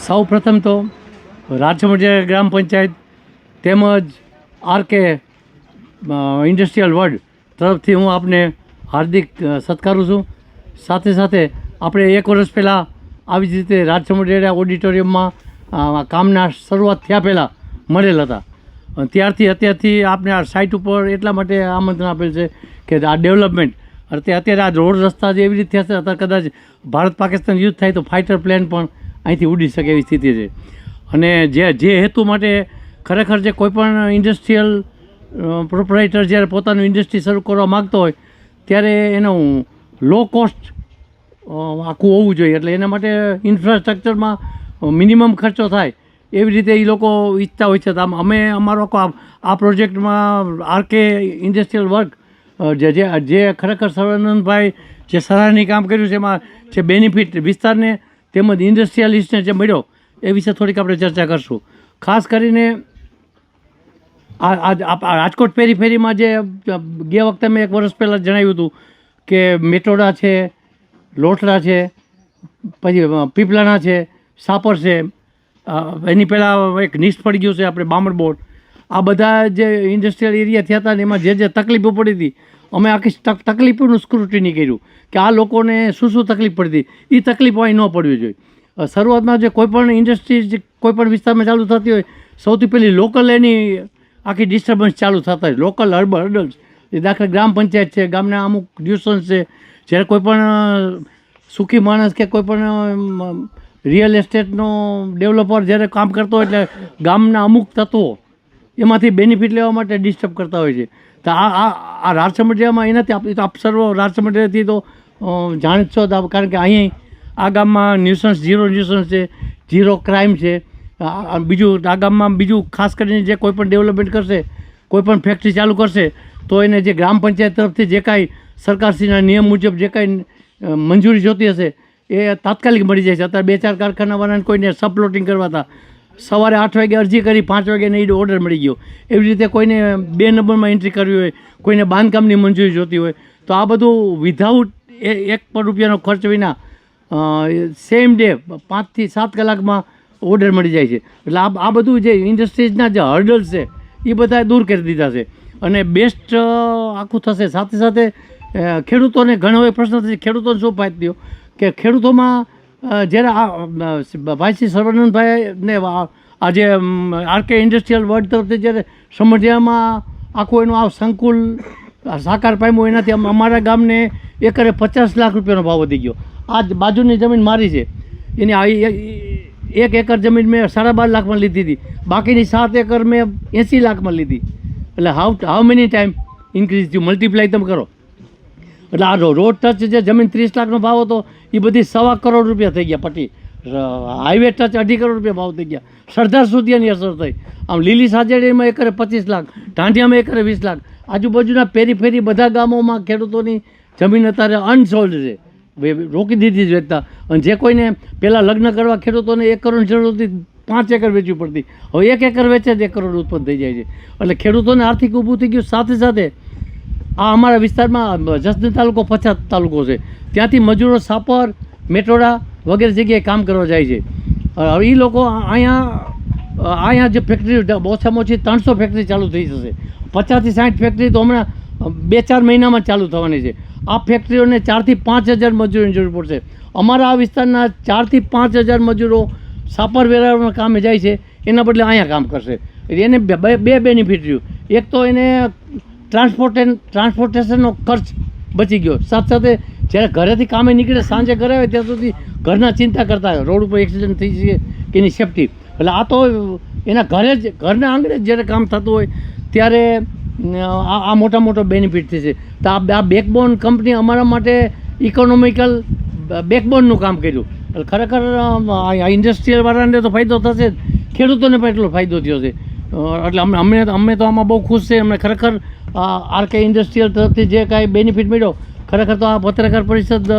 સૌ પ્રથમ તો રાજમઢિયા ગ્રામ પંચાયત તેમજ આર કે ઇન્ડસ્ટ્રીયલ વર્લ્ડ તરફથી હું આપને હાર્દિક સત્કારું છું. સાથે સાથે આપણે એક વર્ષ પહેલાં આવી જ રીતે રાજમઢિયા ઓડિટોરિયમમાં કામના શરૂઆત થયા પહેલાં મળેલ હતા. ત્યારથી અત્યારથી આપને આ સાઇટ ઉપર એટલા માટે આમંત્રણ આપેલ છે કે આ ડેવલપમેન્ટ અત્યારે અત્યારે આ રોડ રસ્તા જે એવી રીતે છે અત્યારે કદાચ ભારત પાકિસ્તાન યુદ્ધ થાય તો ફાઇટર પ્લેન પણ અહીંથી ઉડી શકે એવી સ્થિતિ છે. અને જે જે હેતુ માટે ખરેખર જે કોઈપણ ઇન્ડસ્ટ્રીયલ પ્રોપરાઇટર જ્યારે પોતાનું ઇન્ડસ્ટ્રી શરૂ કરવા માગતો હોય, ત્યારે એનું લો કોસ્ટ આખું હોવું જોઈએ. એટલે એના માટે ઇન્ફ્રાસ્ટ્રક્ચરમાં મિનિમમ ખર્ચો થાય. એવી રીતે એ લોકો ઈચ્છતા હોય છે. આમ અમે, અમારો આ પ્રોજેક્ટમાં આરકે ઇન્ડસ્ટ્રીયલ વર્ક જે જે જે ખરેખર સર્વાનંદભાઈ જે સરાહની કામ કર્યું છે, એમાં જે બેનિફિટ વિસ્તારને તેમજ ઇન્ડસ્ટ્રીયાલિસ્ટને જે મળ્યો, એ વિશે થોડીક આપણે ચર્ચા કરશું. ખાસ કરીને આ આ- ફેરી ફેરીમાં રાજકોટ જે ગયા વખતે મેં એક વર્ષ પહેલાં જણાવ્યું હતું કે મેટોડા છે લોટડા છે, પછી પીપલાણા છે, સાપર છે એની પહેલાં એક નિષ્ઠ પડી ગયું છે, આપણે બામણ બોર્ડ. આ બધા જે ઇન્ડસ્ટ્રીયલ એરિયા થયા હતા ને એમાં જે જે તકલીફો પડી હતી અમે આખી તક- તકલીફોનું સ્ક્રુટિની કર્યું કે આ લોકોને શું શું તકલીફ પડતી. એ તકલીફો અહીં ન પડવી જોઈએ. શરૂઆતમાં જે કોઈપણ ઇન્ડસ્ટ્રી કોઈપણ વિસ્તારમાં ચાલુ થતી હોય, સૌથી પહેલી લોકલ એની આખી ડિસ્ટર્બન્સ ચાલુ થતા હોય. લોકલ હર્બલ હર્ડલ્સ એ દાખલા ગ્રામ પંચાયત છે, ગામના અમુક ડ્યુસન્સ છે. જ્યારે કોઈ પણ સુખી માણસ કે કોઈ પણ રિયલ એસ્ટેટનો ડેવલપર જ્યારે કામ કરતો હોય એટલે ગામના અમુક તત્વો એમાંથી બેનિફિટ લેવા માટે ડિસ્ટર્બ કરતા હોય છે. તો આ આ આ રાજસમઢિયામાં એનાથી આપ તો આપ સર્વ રાજસમઢિયાથી તો જાણ જ છો કારણ કે અહીં આ ગામમાં ન્યુસન્સ ઝીરો ન્યુસન્સ છે ઝીરો ક્રાઇમ છે. બીજું, આ ગામમાં બીજું ખાસ કરીને જે કોઈ પણ ડેવલપમેન્ટ કરશે, કોઈ પણ ફેક્ટરી ચાલુ કરશે, તો એને જે ગ્રામ પંચાયત તરફથી જે કાંઈ સરકારશ્રીના નિયમ મુજબ જે કાંઈ મંજૂરી જોતી હશે, એ તાત્કાલિક મળી જાય છે. અત્યારે બે ચાર કારખાનાવાળાને કોઈને સબપ્લોટિંગ કરવા હતા સવારે આઠ વાગે અરજી કરી, પાંચ વાગે નહીં ઓર્ડર મળી ગયો. એવી રીતે કોઈને બે નંબરમાં એન્ટ્રી કરવી હોય, કોઈને બાંધકામની મંજૂરી જોતી હોય, તો આ બધું વિધાઉટ એક પણ રૂપિયાનો ખર્ચ વિના સેમ ડે પાંચથી સાત કલાકમાં ઓર્ડર મળી જાય છે. એટલે આ આ બધું જે ઇન્ડસ્ટ્રીઝના જે હર્ડલ્સ છે એ બધા દૂર કરી દીધા છે. અને બેસ્ટ આખું થશે. સાથે સાથે ખેડૂતોને ઘણો એ પ્રશ્ન થશે. ખેડૂતોને શું ફાયદો કે ખેડૂતોમાં જ્યારે આ વાયસી સર્વાનંદભાઈને આજે આરકે ઇન્ડસ્ટ્રીયલ વર્લ્ડ તરફથી જ્યારે સમઢિયામાં આખું એનું આ સંકુલ સાકાર પામ્યું, એનાથી અમારા ગામને એકરે પચાસ લાખ રૂપિયાનો ભાવ વધી ગયો. આ બાજુની જમીન મારી છે. એની આ એક એકર જમીન મેં સાડા બાર લાખમાં લીધી હતી. બાકીની સાત એકર મેં એંસી લાખમાં લીધી. એટલે how how many time increase થયું? મલ્ટીપ્લાય તમે કરો. એટલે આ રોડ ટચ જે જમીન ત્રીસ લાખનો ભાવ હતો, એ બધી સવા કરોડ રૂપિયા થઈ ગયા પટ્ટી હાઈવે ટચ અઢી કરોડ રૂપિયા ભાવ થઈ ગયા. સરદાર સુધી એની અસર થઈ. આમ લીલી સાજેડીમાં એકરે પચીસ લાખ, ઢાંઢિયામાં એકરે વીસ લાખ. આજુબાજુના પેરી ફેરી બધા ગામોમાં ખેડૂતોની જમીન અત્યારે અનસોલ્ડ છે. રોકી દીધી જ વેચતા. અને જે કોઈને પહેલાં લગ્ન કરવા ખેડૂતોને એક કરોડ જરૂર હતી, પાંચ એકર વેચવી પડતી. હવે એક એકર વેચે જ એક કરોડ ઉત્પન્ન થઈ જાય છે. એટલે ખેડૂતોને આર્થિક ઊભું થઈ ગયું. સાથે સાથે આ અમારા વિસ્તારમાં જસદણ તાલુકો, પછાત તાલુકો છે. ત્યાંથી મજૂરો સાપર, મેટોડા વગેરે જગ્યાએ કામ કરવા જાય છે. હવે એ લોકો અહીંયા અહીંયા જે ફેક્ટરી ઓછામાં ઓછી ત્રણસો ફેક્ટરી ચાલુ થઈ જશે. પચાસથી સાઠ ફેક્ટરી તો હમણાં બે ચાર મહિનામાં ચાલુ થવાની છે. આ ફેક્ટરીઓને ચારથી પાંચ હજાર મજૂરોની જરૂર પડશે. અમારા આ વિસ્તારના ચારથી પાંચ હજાર મજૂરો સાપર વેરાવળના કામે જાય છે. એના બદલે અહીંયા કામ કરશે. એને બે બેનિફિટ રહ્યું. એક તો એને ટ્રાન્સપોર્ટેન ટ્રાન્સપોર્ટેશનનો ખર્ચ બચી ગયો. સાથે સાથે જ્યારે ઘરેથી કામે નીકળે, સાંજે ઘરે આવે, ત્યાં સુધી ઘરના ચિંતા કરતા હોય. રોડ ઉપર એક્સિડન્ટ થઈ શકે કે એની સેફટી એટલે આ તો એના ઘરે જ, ઘરના આંગણે જ જ્યારે કામ થતું હોય, ત્યારે આ મોટા મોટો બેનિફિટ થશે. તો આ બેકબોન કંપની અમારા માટે ઇકોનોમિકલ બેકબોનનું કામ કર્યું. એટલે ખરેખર આ ઇન્ડસ્ટ્રીયલ વાળાને તો ફાયદો થશે જ. ખેડૂતોને પણ એટલો ફાયદો થયો છે. એટલે અમે અમે અમે તો આમાં બહુ ખુશ છે અમને ખરેખર આરકે ઇન્ડસ્ટ્રીયલ તરફથી જે કાંઈ બેનિફિટ મળ્યો, ખરેખર તો આ પત્રકાર પરિષદ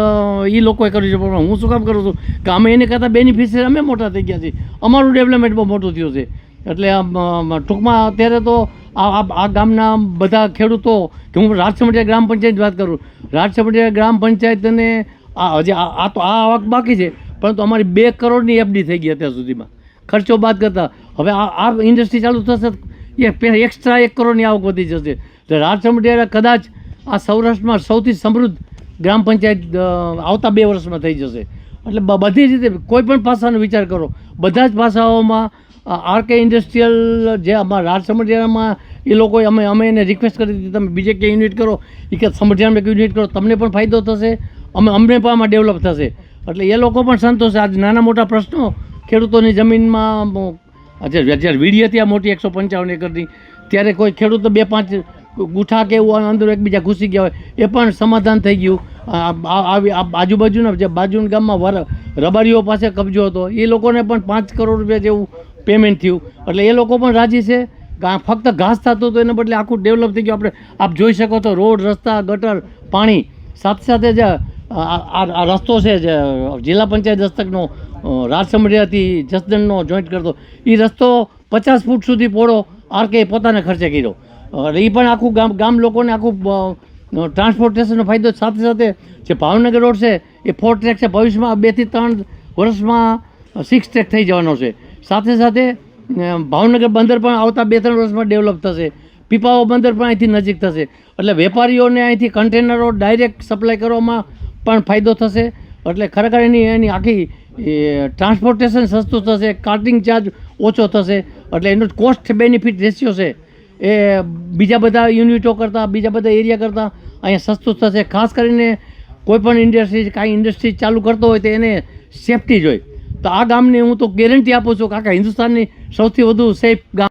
એ લોકોએ કર્યું છે. પણ હું શું કામ કરું છું? કે અમે એને કરતાં બેનિફિશિયરી અમે મોટા થઈ ગયા છીએ. અમારું ડેવલપમેન્ટ બહુ મોટું થયું છે. એટલે ટૂંકમાં અત્યારે તો આ આ- ગામના બધા ખેડૂતો, કે હું રાજસમઢિયા ગ્રામ પંચાયત વાત કરું, રાજસમઢિયા ગ્રામ પંચાયતને આ હજી આ તો આ આવક બાકી છે. પરંતુ અમારી બે કરોડની એફડી થઈ ગઈ અત્યાર સુધીમાં. ખર્ચો બાદ કરતાં હવે આ આ ઇન્ડસ્ટ્રી ચાલુ થશે એ એક્સ્ટ્રા એક કરોડની આવક વધી જશે. તો રાજચમઢિયારા કદાચ આ સૌરાષ્ટ્રમાં સૌથી સમૃદ્ધ ગ્રામ પંચાયત આવતા બે વર્ષમાં થઈ જશે. એટલે બધી રીતે કોઈ પણ પાસાનો વિચાર કરો. બધા જ પાસાઓમાં આર કે ઇન્ડસ્ટ્રીયલ જે અમારા રાજચમઢિયારામાં એ લોકોએ અમે અમે એને રિક્વેસ્ટ કરી હતી, તમે બીજે ક્યાંય યુનિટ કરો. એ કે સમઢિયામાં એક યુનિટ કરો, તમને પણ ફાયદો થશે. અમે અમને પણ આમાં ડેવલપ થશે. એટલે એ લોકો પણ સંતોષ. આજ નાના મોટા પ્રશ્નો ખેડૂતોની જમીનમાં આજે જ્યારે વીડી હતી આ મોટી એકસો પંચાવન એકરની, ત્યારે કોઈ ખેડૂતો બે પાંચ ગુઠા કે એવું અંદર એકબીજા ઘૂસી ગયા હોય, એ પણ સમાધાન થઈ ગયું. આવી આજુબાજુના જે બાજુના ગામમાં વર રબારીઓ પાસે કબજો હતો, એ લોકોને પણ પાંચ કરોડ રૂપિયા જેવું પેમેન્ટ થયું. એટલે એ લોકો પણ રાજી છે. ફક્ત ઘાસ થતું હતું, એને બદલે આખું ડેવલપ થઈ ગયું. આપણે આપ જોઈ શકો તો રોડ, રસ્તા, ગટર, પાણી, સાથે સાથે જે આ રસ્તો છે જિલ્લા પંચાયત દસ્તકનો રાજસમઢિયાથી જસદણનો જોઈન્ટ કરતો. એ રસ્તો પચાસ ફૂટ સુધી પહોળો આર કે પોતાના ખર્ચે કર્યો. એટલે એ પણ આખું ગામ ગામ લોકોને આખું ટ્રાન્સપોર્ટેશનનો ફાયદો સાથે સાથે જે ભાવનગર રોડ છે, એ ફોર ટ્રેક છે. ભવિષ્યમાં બેથી ત્રણ વર્ષમાં સિક્સ ટ્રેક થઈ જવાનો છે. સાથે સાથે ભાવનગર બંદર પણ આવતા બે ત્રણ વર્ષમાં ડેવલપ થશે. પીપાવા બંદર પણ અહીંથી નજીક થશે. એટલે વેપારીઓને અહીંથી કન્ટેનરો ડાયરેક્ટ સપ્લાય કરવામાં પણ ફાયદો થશે. એટલે ખરેખર એની એની આખી ટ્રાન્સપોર્ટેશન સસ્તું થશે કાર્ટિંગ ચાર્જ ઓછો થશે, એટલે એનો કોસ્ટ બેનિફિટ રેશિયો છે એ બીજા બધા યુનિટો કરતાં, બીજા બધા એરિયા કરતાં અહીંયા સસ્તું થશે. ખાસ કરીને કોઈપણ ઇન્ડસ્ટ્રી કાંઈ ઇન્ડસ્ટ્રી ચાલુ કરતો હોય તો એને સેફટી જોઈ તો આ ગામની હું તો ગેરંટી આપું છું કે હિન્દુસ્તાનની સૌથી વધુ સેફ ગામ